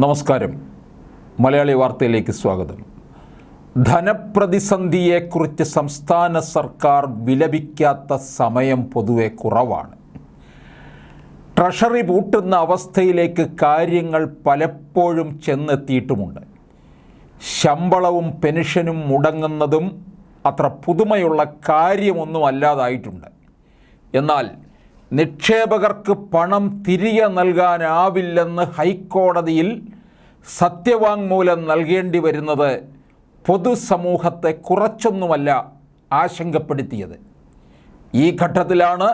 നമസ്കാരം. മലയാളി വാർത്തയിലേക്ക് സ്വാഗതം. ധനപ്രതിസന്ധിയെക്കുറിച്ച് സംസ്ഥാന സർക്കാർ വിലപിക്കാത്ത സമയം പൊതുവെ കുറവാണ്. ട്രഷറി പൂട്ടുന്ന അവസ്ഥയിലേക്ക് കാര്യങ്ങൾ പലപ്പോഴും ചെന്നെത്തിയിട്ടുമുണ്ട്. ശമ്പളവും പെൻഷനും മുടങ്ങുന്നതും അത്ര പുതുമയുള്ള കാര്യമൊന്നും അല്ലാതായിട്ടുണ്ട് എന്നാൽ നിക്ഷേപകർക്ക് പണം തിരികെ നൽകാനാവില്ലെന്ന് ഹൈക്കോടതിയിൽ സത്യവാങ്മൂലം നൽകേണ്ടി വരുന്നത് പൊതുസമൂഹത്തെ കുറച്ചൊന്നുമല്ല ആശങ്കപ്പെടുത്തിയത്. ഈ ഘട്ടത്തിലാണ്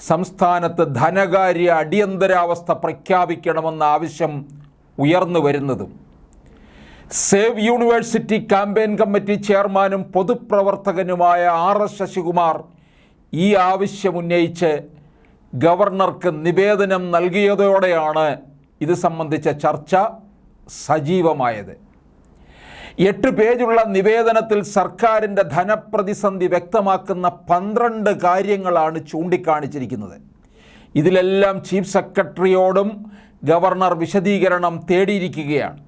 സംസ്ഥാനത്ത് ധനകാര്യ അടിയന്തരാവസ്ഥ പ്രഖ്യാപിക്കണമെന്ന ആവശ്യം ഉയർന്നു വരുന്നതും. സേവ് യൂണിവേഴ്സിറ്റി ക്യാമ്പയിൻ കമ്മിറ്റി ചെയർമാനും പൊതുപ്രവർത്തകനുമായ ആർ എസ് ശശികുമാർ ഈ ആവശ്യം ഉന്നയിച്ച് ഗവർണർക്ക് നിവേദനം നൽകിയതോടെയാണ് ഇത് സംബന്ധിച്ച ചർച്ച സജീവമായത്. എട്ട് പേജുള്ള നിവേദനത്തിൽ സർക്കാരിന്റെ ധനപ്രതിസന്ധി വ്യക്തമാക്കുന്ന പന്ത്രണ്ട് കാര്യങ്ങളാണ് ചൂണ്ടിക്കാണിച്ചിരിക്കുന്നത്. ഇതിലെല്ലാം ചീഫ് സെക്രട്ടറിയോടും ഗവർണർ വിശദീകരണം തേടിയിരിക്കുകയാണ്.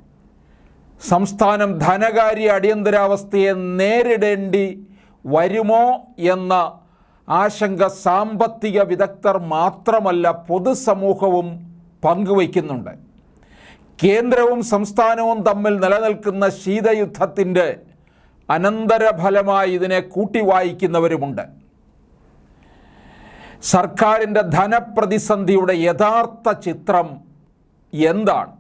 സംസ്ഥാനം ധനകാര്യ അടിയന്തരാവസ്ഥയെ നേരിടേണ്ടി വരുമോ എന്ന ആശങ്ക സാമ്പത്തിക വിദഗ്ധർ മാത്രമല്ല പൊതുസമൂഹവും പങ്കുവയ്ക്കുന്നുണ്ട്. കേന്ദ്രവും സംസ്ഥാനവും തമ്മിൽ നിലനിൽക്കുന്ന ശീതയുദ്ധത്തിന്റെ അനന്തരഫലമായി ഇതിനെ കൂട്ടി വായിക്കുന്നവരുമുണ്ട് സർക്കാരിന്റെ ധനപ്രതിസന്ധിയുടെ യഥാർത്ഥ ചിത്രം എന്താണ്?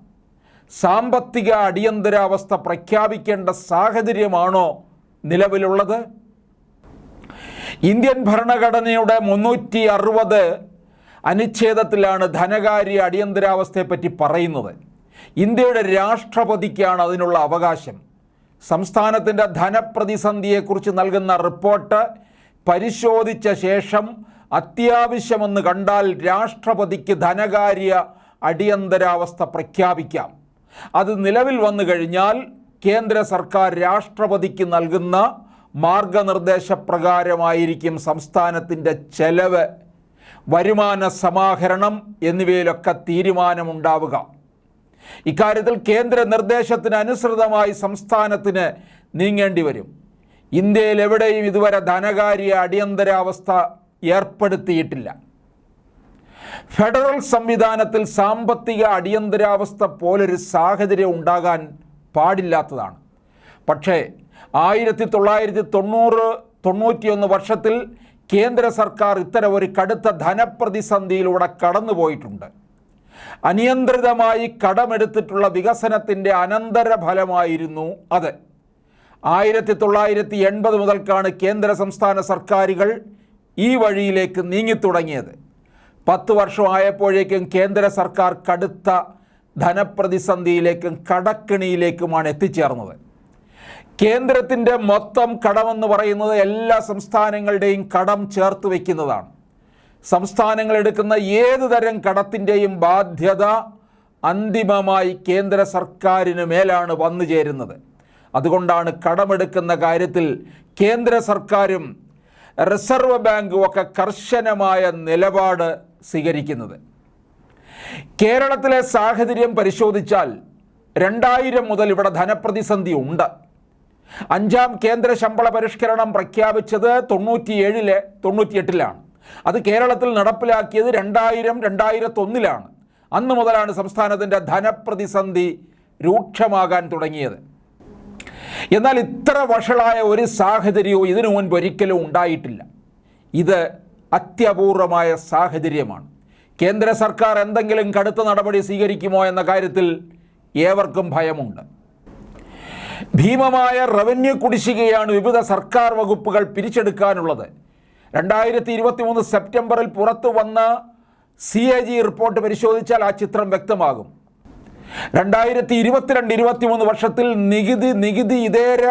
സാമ്പത്തിക അടിയന്തരാവസ്ഥ പ്രഖ്യാപിക്കേണ്ട സാഹചര്യമാണോ നിലവിലുള്ളത്? ഇന്ത്യൻ ഭരണഘടനയുടെ മുന്നൂറ്റി അറുപത് അനുച്ഛേദത്തിലാണ് ധനകാര്യ അടിയന്തരാവസ്ഥയെപ്പറ്റി പറയുന്നത്. ഇന്ത്യയുടെ രാഷ്ട്രപതിക്കാണ് അതിനുള്ള അവകാശം. സംസ്ഥാനത്തിന്റെ ധനപ്രതിസന്ധിയെക്കുറിച്ച് നൽകുന്ന റിപ്പോർട്ട് പരിശോധിച്ച ശേഷം അത്യാവശ്യമെന്ന് കണ്ടാൽ രാഷ്ട്രപതിക്ക് ധനകാര്യ അടിയന്തരാവസ്ഥ പ്രഖ്യാപിക്കാം. അത് നിലവിൽ വന്നു കഴിഞ്ഞാൽ കേന്ദ്ര സർക്കാർ രാഷ്ട്രപതിക്ക് നൽകുന്ന മാർഗനിർദ്ദേശപ്രകാരമായിരിക്കും സംസ്ഥാനത്തിന്റെ ചെലവ് വരുമാന സമാഹരണം എന്നിവയിലൊക്കെ തീരുമാനമുണ്ടാവുക. ഇക്കാര്യത്തിൽ കേന്ദ്ര നിർദ്ദേശത്തിനനുസൃതമായി സംസ്ഥാനത്തിന് നീങ്ങേണ്ടി വരും. ഇന്ത്യയിൽ എവിടെയും ഇതുവരെ ധനകാര്യ അടിയന്തരാവസ്ഥ ഏർപ്പെടുത്തിയിട്ടില്ല. ഫെഡറൽ സംവിധാനത്തിൽ സാമ്പത്തിക അടിയന്തരാവസ്ഥ പോലൊരു സാഹചര്യം ഉണ്ടാകാൻ പാടില്ലാത്തതാണ്. പക്ഷേ ആയിരത്തി തൊള്ളായിരത്തി തൊണ്ണൂറ് തൊണ്ണൂറ്റിയൊന്ന് വർഷത്തിൽ കേന്ദ്ര സർക്കാർ ഇത്തരം ഒരു കടുത്ത ധനപ്രതിസന്ധിയിലൂടെ കടന്നുപോയിട്ടുണ്ട്. അനിയന്ത്രിതമായി കടമെടുത്തിട്ടുള്ള വികസനത്തിന്റെ അനന്തരഫലമായിരുന്നു അത്. ആയിരത്തി തൊള്ളായിരത്തി എൺപത് മുതൽക്കാണ് കേന്ദ്ര സംസ്ഥാന സർക്കാരുകൾ ഈ വഴിയിലേക്ക് നീങ്ങിത്തുടങ്ങിയത്. പത്ത് വർഷമായപ്പോഴേക്കും കേന്ദ്ര സർക്കാർ കടുത്ത ധനപ്രതിസന്ധിയിലേക്കും കടക്കിണിയിലേക്കുമാണ് എത്തിച്ചേർന്നത്. കേന്ദ്രത്തിന്റെ മൊത്തം കടമെന്ന് പറയുന്നത് എല്ലാ സംസ്ഥാനങ്ങളുടെയും കടം ചേർത്ത് വയ്ക്കുന്നതാണ് സംസ്ഥാനങ്ങൾ എടുക്കുന്ന ഏത് തരം കടത്തിന്റെയും ബാധ്യത അന്തിമമായി കേന്ദ്ര സർക്കാരിന് മേലാണ് വന്നു ചേരുന്നത്. അതുകൊണ്ടാണ് കടമെടുക്കുന്ന കാര്യത്തിൽ കേന്ദ്ര സർക്കാരും റിസർവ് ബാങ്കും ഒക്കെ കർശനമായ നിലപാട് സ്വീകരിക്കുന്നത്. കേരളത്തിലെ സാഹചര്യം പരിശോധിച്ചാൽ രണ്ടായിരം മുതൽ ഇവിടെ ധനപ്രതിസന്ധി ഉണ്ട്. അഞ്ചാം കേന്ദ്ര ശമ്പള പരിഷ്കരണം പ്രഖ്യാപിച്ചത് തൊണ്ണൂറ്റിയേഴിലെ തൊണ്ണൂറ്റിയെട്ടിലാണ്. അത് കേരളത്തിൽ നടപ്പിലാക്കിയത് രണ്ടായിരം രണ്ടായിരത്തൊന്നിലാണ്. അന്ന് മുതലാണ് സംസ്ഥാനത്തിന്റെ ധനപ്രതിസന്ധി രൂക്ഷമാകാൻ തുടങ്ങിയത്. എന്നാൽ ഇത്ര വഷളായ ഒരു സാഹചര്യവും ഇതിനു മുൻപ് ഒരിക്കലും ഉണ്ടായിട്ടില്ല. ഇത് അത്യപൂർവമായ സാഹചര്യമാണ്. കേന്ദ്ര സർക്കാർ എന്തെങ്കിലും കടുത്ത നടപടി സ്വീകരിക്കുമോ എന്ന കാര്യത്തിൽ ഏവർക്കും ഭയമുണ്ട്. ഭീമമായ റവന്യൂ കുടിശ്ശികയാണ് വിവിധ സർക്കാർ വകുപ്പുകൾ പിരിച്ചെടുക്കാനുള്ളത്. രണ്ടായിരത്തി ഇരുപത്തി മൂന്ന് സെപ്റ്റംബറിൽ പുറത്തു വന്ന സി എ ജി റിപ്പോർട്ട് പരിശോധിച്ചാൽ ആ ചിത്രം വ്യക്തമാകും. രണ്ടായിരത്തി ഇരുപത്തിരണ്ട് ഇരുപത്തിമൂന്ന് വർഷത്തിൽ നികുതി നികുതി ഇതര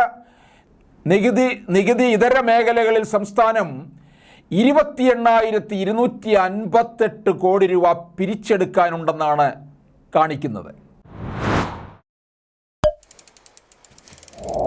നികുതി നികുതി ഇതര മേഖലകളിൽ സംസ്ഥാനം ഇരുപത്തി എണ്ണായിരത്തി ഇരുന്നൂറ്റി അൻപത്തെട്ട് കോടി രൂപ പിരിച്ചെടുക്കാനുണ്ടെന്നാണ് കാണിക്കുന്നത്. Oh.